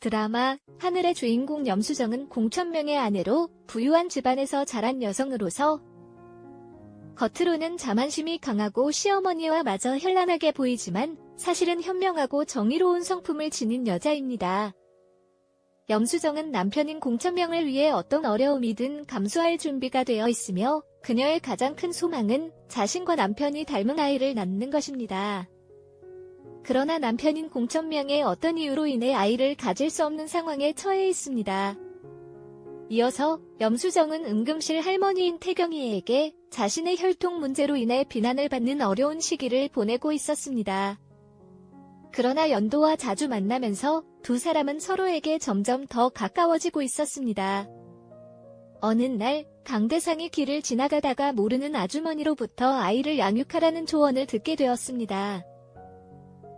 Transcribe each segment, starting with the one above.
드라마 하늘의 주인공 염수정은 공천명의 아내로 부유한 집안에서 자란 여성으로서 겉으로는 자만심이 강하고 시어머니와 마저 현란하게 보이지만 사실은 현명하고 정의로운 성품을 지닌 여자입니다. 염수정은 남편인 공천명을 위해 어떤 어려움이든 감수할 준비가 되어 있으며 그녀의 가장 큰 소망은 자신과 남편이 닮은 아이를 낳는 것입니다. 그러나 남편인 공천명의 어떤 이유로 인해 아이를 가질 수 없는 상황에 처해 있습니다. 이어서 염수정은 응급실 할머니인 태경이에게 자신의 혈통 문제로 인해 비난을 받는 어려운 시기를 보내고 있었습니다. 그러나 연도와 자주 만나면서 두 사람은 서로에게 점점 더 가까워지고 있었습니다. 어느 날 강대상이 길을 지나가다가 모르는 아주머니로부터 아이를 양육하라는 조언을 듣게 되었습니다.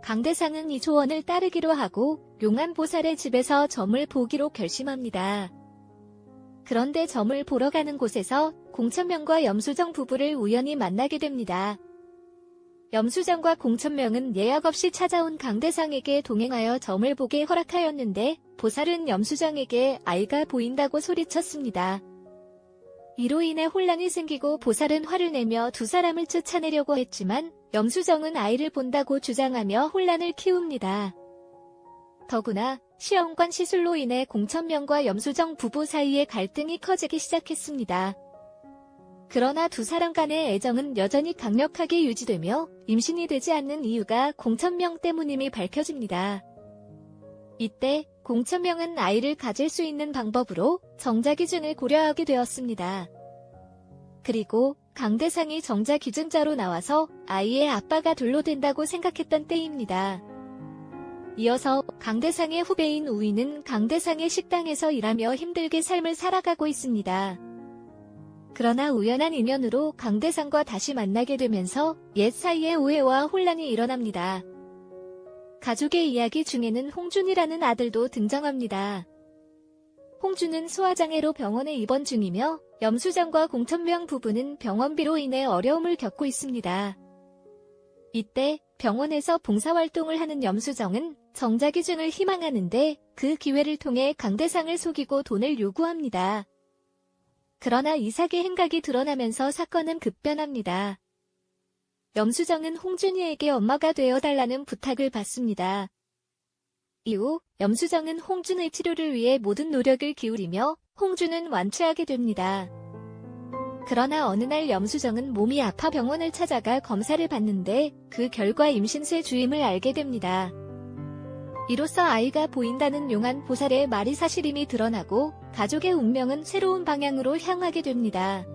강대상은 이 조언을 따르기로 하고 용한 보살의 집에서 점을 보기로 결심합니다. 그런데 점을 보러 가는 곳에서 공천명과 염수정 부부를 우연히 만나게 됩니다. 염수정과 공천명은 예약 없이 찾아온 강대상에게 동행하여 점을 보게 허락하였는데 보살은 염수정에게 아이가 보인다고 소리쳤습니다. 이로 인해 혼란이 생기고 보살은 화를 내며 두 사람을 쫓아내려고 했지만 염수정은 아이를 본다고 주장하며 혼란을 키웁니다. 더구나 시험관 시술로 인해 공천명과 염수정 부부 사이의 갈등이 커지기 시작했습니다. 그러나 두 사람 간의 애정은 여전히 강력하게 유지되며 임신이 되지 않는 이유가 공천명 때문임이 밝혀집니다. 이때 공천명은 아이를 가질 수 있는 방법으로 정자 기준을 고려하게 되었습니다. 그리고 강대상이 정자 기증자로 나와서 아이의 아빠가 둘로 된다고 생각했던 때입니다. 이어서 강대상의 후배인 우이는 강대상의 식당에서 일하며 힘들게 삶을 살아가고 있습니다. 그러나 우연한 인연으로 강대상과 다시 만나게 되면서 옛 사이의 오해와 혼란이 일어납니다. 가족의 이야기 중에는 홍준이라는 아들도 등장합니다. 홍준은 소아장애로 병원에 입원 중이며 염수정과 공천명 부부는 병원비로 인해 어려움을 겪고 있습니다. 이때 병원에서 봉사활동을 하는 염수정은 정자기준을 희망하는데 그 기회를 통해 강대상을 속이고 돈을 요구합니다. 그러나 이삭의 행각이 드러나면서 사건은 급변합니다. 염수정은 홍준이에게 엄마가 되어달라는 부탁을 받습니다. 이후 염수정은 홍준의 치료를 위해 모든 노력을 기울이며 홍준은 완치하게 됩니다. 그러나 어느 날 염수정은 몸이 아파 병원을 찾아가 검사를 받는데 그 결과 임신세 주임을 알게 됩니다. 이로써 아이가 보인다는 용한 보살의 말이 사실임이 드러나고 가족의 운명은 새로운 방향으로 향하게 됩니다.